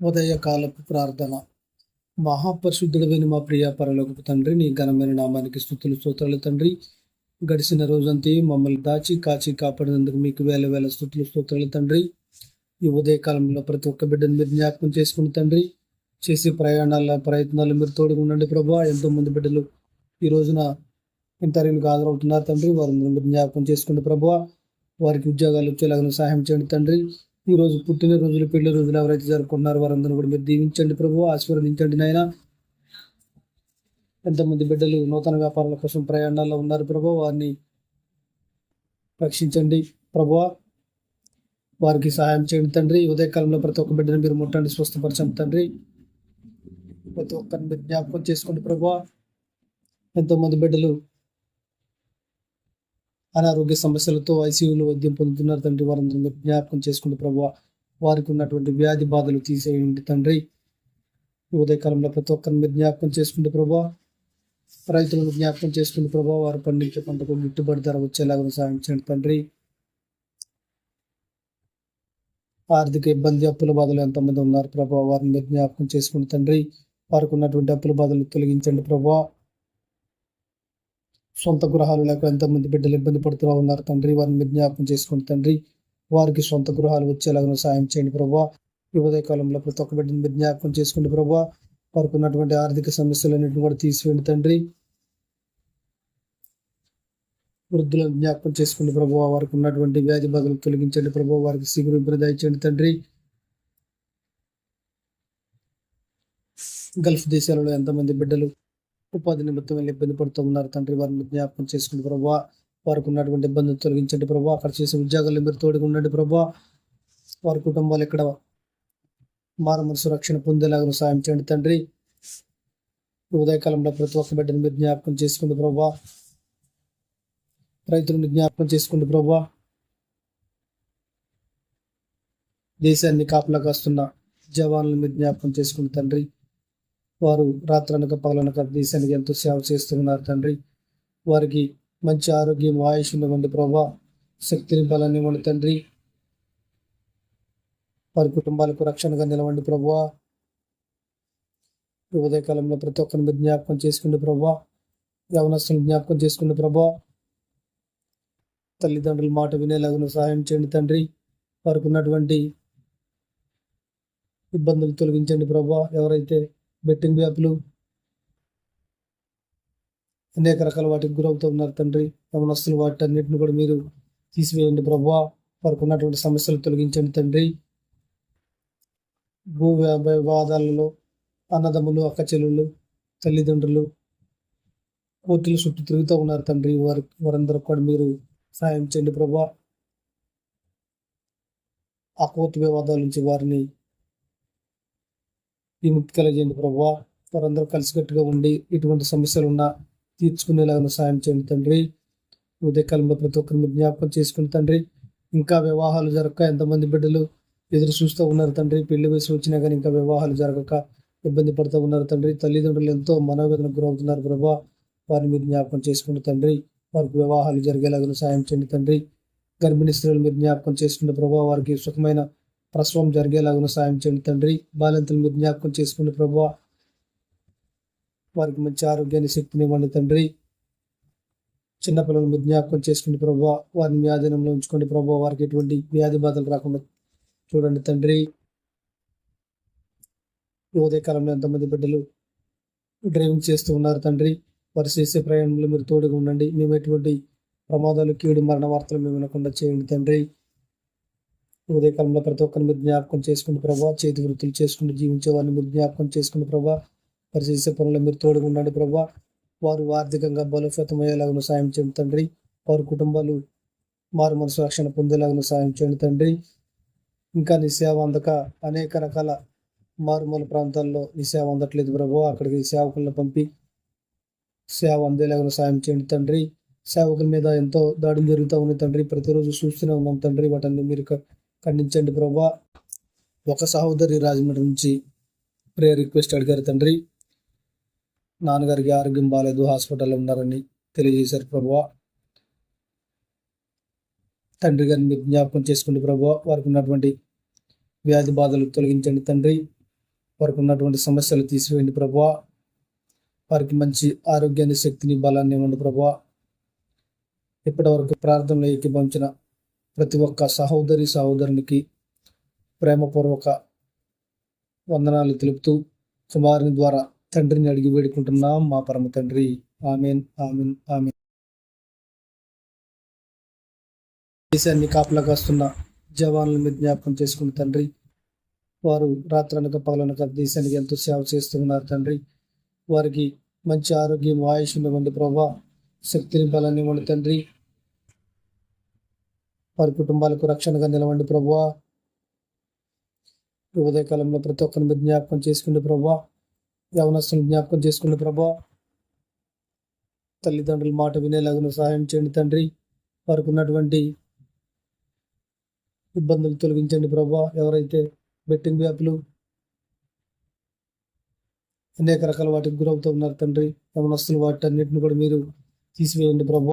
ఉదయకాలపు ప్రార్థన. మహాపరిశుద్ధుడమైన మా ప్రియ పరలోకపు తండ్రి నీ ఘనమైన నామానికి స్థుతులు స్తోత్రాలు తండ్రి. గడిచిన రోజంతా మమ్మల్ని దాచి కాచి కాపాడినందుకు మీకు వేల వేల స్థుతులు స్తోత్రాలు తండ్రి. ఈ ఉదయకాలంలో ప్రతి ఒక్క బిడ్డను మీరు జ్ఞాపకం చేసుకుని తండ్రి చేసే ప్రయాణాల ప్రయత్నాలు మీరు తోడుకుండండి ప్రభు ప్రభా. ఎంతో మంది బిడ్డలు ఈ రోజున ఇంటర్వ్యూలకు హాజరవుతున్నారు తండ్రి. వారిని మీరు జ్ఞాపకం చేసుకోండి ప్రభా వారికి ఉద్యోగాలు వచ్చేలాగా సహాయం చేయండి తండ్రి. ఈ రోజు పుట్టిన రోజులు పెళ్ళి రోజులు ఎవరైతే జరుపుకుంటున్నారో వారందరూ కూడా మీరు దీవించండి ప్రభు ఆశీర్వదించండి నాయన. ఎంతమంది బిడ్డలు నూతన వ్యాపారాల కోసం ప్రయాణాల్లో ఉన్నారు ప్రభు వారిని రక్షించండి ప్రభు. వారికి సహాయం చేయండి తండ్రి. ఉదయకాలంలో ప్రతి ఒక్క బిడ్డను మీరు ముట్టండి స్వస్థపరచండి తండ్రి. ప్రతి ఒక్కరిని మీరు జ్ఞాపకం చేసుకోండి ప్రభు. ఎంతోమంది బిడ్డలు అనారోగ్య సమస్యలతో ఐసీయూలో వైద్యం పొందుతున్నారు తండ్రి. వారందరూ జ్ఞాపకం చేసుకుంటూ ప్రభు వారికి ఉన్నటువంటి వ్యాధి బాధలు తీసేయండి తండ్రి. ఉదయకాలంలో ప్రతి ఒక్కరిని మీరు జ్ఞాపకం చేసుకుంటే ప్రభా రైతులను జ్ఞాపకం చేసుకుంటే ప్రభావ వారు పండించే పంటకు గిట్టుబడి ధర వచ్చేలాగా సాధించండి తండ్రి. ఆర్థిక ఇబ్బంది అప్పుల బాధలు ఎంతమంది ఉన్నారు ప్రభావ వారిని మీరు జ్ఞాపకం చేసుకుని తండ్రి. వారికి ఉన్నటువంటి అప్పుల బాధలు తొలగించండి ప్రభా. సొంత గృహాలు లేక ఎంతమంది బిడ్డలు ఇబ్బంది పడుతూ ఉన్నారు. తండ్రి వారిని మీరు జ్ఞాపకం చేసుకుని తండ్రి. వారికి సొంత గృహాలు వచ్చేలాగా సాయం చేయండి ప్రభా. ఈ ఉదయకాలంలో ప్రతి ఒక్క బిడ్డను మీరు జ్ఞాపకం చేసుకోండి ప్రభా. వారికి ఉన్నటువంటి ఆర్థిక సమస్యలన్నింటిని కూడా తీసివేయండి తండ్రి. వృద్ధులను జ్ఞాపకం చేసుకోండి ప్రభు. వారికి ఉన్నటువంటి వ్యాధి బాధలు తొలగించండి ప్రభు. వారికి శిగురు దయచేయండి తండ్రి. గల్ఫ్ దేశాలలో ఎంతమంది బిడ్డలు ఉపాధి నిమిత్తం వెళ్ళి ఇబ్బంది పడుతూ ఉన్నారు. తండ్రి వారిని జ్ఞాపకం చేసుకుంటే ప్రభావ వారికి ఉన్నటువంటి ఇబ్బందులు తొలగించండి ప్రభావ అక్కడ చేసే ఉద్యోగాలు మీరు తోడుగా ఉండండి ప్రభావ వారి కుటుంబాలు ఇక్కడ మారమర సురక్షణ పొందేలాగా సాయం చేయండి తండ్రి. ఉదయకాలంలో ప్రతి ఒక్క బిడ్డను మీరు జ్ఞాపకం చేసుకోండి ప్రభా. రైతులను జ్ఞాపకం చేసుకోండి ప్రభా. దేశాన్ని కాపలా కాస్తున్న జవాన్లను మీరు జ్ఞాపకం చేసుకోండి తండ్రి. వారు రాత్రనక పగలనక దేశానికి ఎంతో సేవ చేస్తున్నారు తండ్రి. వారికి మంచి ఆరోగ్యం ఆయుష్ ఉండమండి ప్రభా శక్తిని బలాన్ని ఇవ్వండి తండ్రి. వారి కుటుంబాలకు రక్షణగా నిలవండి ప్రభా. ఉదయకాలంలో ప్రతి ఒక్కరిని మీరు జ్ఞాపకం చేసుకుంటే ప్రభా. యవనస్తులను జ్ఞాపకం చేసుకుంటే ప్రభా. తల్లిదండ్రుల మాట వినేలాగా సహాయం చేయండి తండ్రి. వారికి ఉన్నటువంటి ఇబ్బందులు తొలగించండి ప్రభా. ఎవరైతే బెట్టింగ్ వ్యాపులు అనేక రకాల వాటికి గురవుతూ ఉన్నారు తండ్రి. యవనస్తులు వాటి అన్నింటిని కూడా మీరు తీసివేయండి ప్రభా. వారికి ఉన్నటువంటి సమస్యలు తొలగించండి తండ్రి. భూ వివాదాలలో అన్నదమ్ములు అక్క చెల్లెళ్ళు తల్లిదండ్రులు కోర్టులు చుట్టూ తిరుగుతూ ఉన్నారు తండ్రి. వారి వారందరూ కూడా మీరు సాయం చేయండి ప్రభా. ఆ కోర్టు వివాదాల నుంచి వారిని విముక్తి కలిగేయండి ప్రభావ వారందరూ కలిసికట్టుగా ఉండి ఇటువంటి సమస్యలు ఉన్నా తీర్చుకునేలాగా సాయం చేయండి తండ్రి. ఉదయకాలంలో ప్రతి ఒక్కరిని జ్ఞాపకం చేసుకుని తండ్రి. ఇంకా వివాహాలు జరగక ఎంతమంది బిడ్డలు ఎదురు చూస్తూ ఉన్నారు తండ్రి. పెళ్ళి వయసు వచ్చినా కానీ ఇంకా వివాహాలు జరగక ఇబ్బంది పడుతూ ఉన్నారు తండ్రి. తల్లిదండ్రులు ఎంతో మనోవేదనకు గురవుతున్నారు ప్రభా. వారిని మీరు జ్ఞాపకం చేసుకుని తండ్రి. వారికి వివాహాలు జరిగేలాగా సాయం చేయండి తండ్రి. గర్భిణీ స్త్రీలు మీరు జ్ఞాపకం చేసుకుంటే ప్రభావ వారికి సుఖమైన ప్రసవం జరిగేలాగా సాయం చేయండి తండ్రి. బాలింతలు మీరు జ్ఞాపకం చేసుకుని ప్రభు వారికి మంచి ఆరోగ్యాన్ని శక్తిని ఇవ్వండి తండ్రి. చిన్నపిల్లలు మీరు జ్ఞాపకం చేసుకుని ప్రభు వారిని మీ ఆధీనంలో ఉంచుకోండి ప్రభు వారికి ఎటువంటి వ్యాధి బాధలు రాకుండా చూడండి తండ్రి. ఉదయకాలంలో ఎంతమంది బిడ్డలు డ్రైవింగ్ చేస్తూ ఉన్నారు తండ్రి. వారు చేసే ప్రయాణంలో మీరు తోడుగా ఉండండి. మేము ఎటువంటి ప్రమాదాలు కీడు మరణ వార్తలు మేము వినకుండా చేయండి తండ్రి. ఉదయకాలంలో ప్రతి ఒక్కరిని మీరు జ్ఞాపకం చేసుకుని ప్రభావ చేతి వృత్తులు చేసుకుని జీవించే వారిని మీరు జ్ఞాపకం చేసుకుని ప్రభా వారు చేసే మీరు తోడుగా ఉండండి ప్రభా. వారు ఆర్థికంగా బలోపేతమయ్యేలాగా సాయం చేయండి తండ్రి. వారి కుటుంబాలు మారు మనసు రక్షణ పొందేలాగా సాయం చేయండి తండ్రి. ఇంకా నీ సేవ అందక అనేక రకాల మారుమూల ప్రాంతాల్లో నీ సేవ అందట్లేదు ప్రభు. అక్కడికి సేవకులను పంపి సేవ అందేలాగా సాయం చేయండి తండ్రి. సేవకుల మీద ఎంతో దాడులు జరుగుతూ ఉన్నాయి తండ్రి. ప్రతిరోజు చూస్తూనే ఉన్నాం తండ్రి. వాటన్ని మీరు ఖండించండి ప్రభా. ఒక సహోదరి రాజమండ్రి నుంచి ప్రేయర్ రిక్వెస్ట్ అడిగారు తండ్రి. నాన్నగారికి ఆరోగ్యం బాగాలేదు హాస్పిటల్లో ఉన్నారని తెలియజేశారు ప్రభా. తండ్రి గారిని జ్ఞాపకం చేసుకోండి ప్రభా. వారికి ఉన్నటువంటి వ్యాధి బాధలు తొలగించండి తండ్రి. వారికి ఉన్నటువంటి సమస్యలు తీసివేయండి ప్రభా. వారికి మంచి ఆరోగ్యాన్ని శక్తిని బలాన్ని ఇవ్వండి ప్రభా. ఇప్పటి వరకు ప్రార్థనలో ఏకీభవించిన ప్రతి ఒక్క సహోదరి సహోదరునికి ప్రేమపూర్వక వందనాలు తెలుపుతూ కుమారుని ద్వారా తండ్రిని అడిగి వేడుకుంటున్నాం. మా పరమ తండ్రి. Amen amen amen. దేశాన్ని కాపలా కాస్తున్న జవాన్ల మీద జ్ఞాపకం చేసుకున్న తండ్రి వారు రాత్రనక పగలనక దేశానికి ఎంతో సేవ చేస్తున్నారు తండ్రి. వారికి మంచి ఆరోగ్యం ఆయుష్ ఇవ్వండి ప్రభా. శక్తిని బలాన్ని ఇవ్వండి తండ్రి. వారి కుటుంబాలకు రక్షణగా నిలవండి ప్రభా ఉదయకాలంలో ప్రతి ఒక్కరిని మీరు జ్ఞాపకం చేసుకునే ప్రభా యవనస్తులు జ్ఞాపకం చేసుకునే ప్రభా తల్లిదండ్రుల మాట వినేలాగా సహాయం చేయండి తండ్రి. వారికి ఉన్నటువంటి ఇబ్బందులు తొలగించండి ప్రభా ఎవరైతే బెట్టింగ్ వ్యాపులు అనేక రకాల వాటికి గురవుతూ ఉన్నారు తండ్రి యవనస్తులు వాటి అన్నింటిని కూడా మీరు తీసివేయండి ప్రభా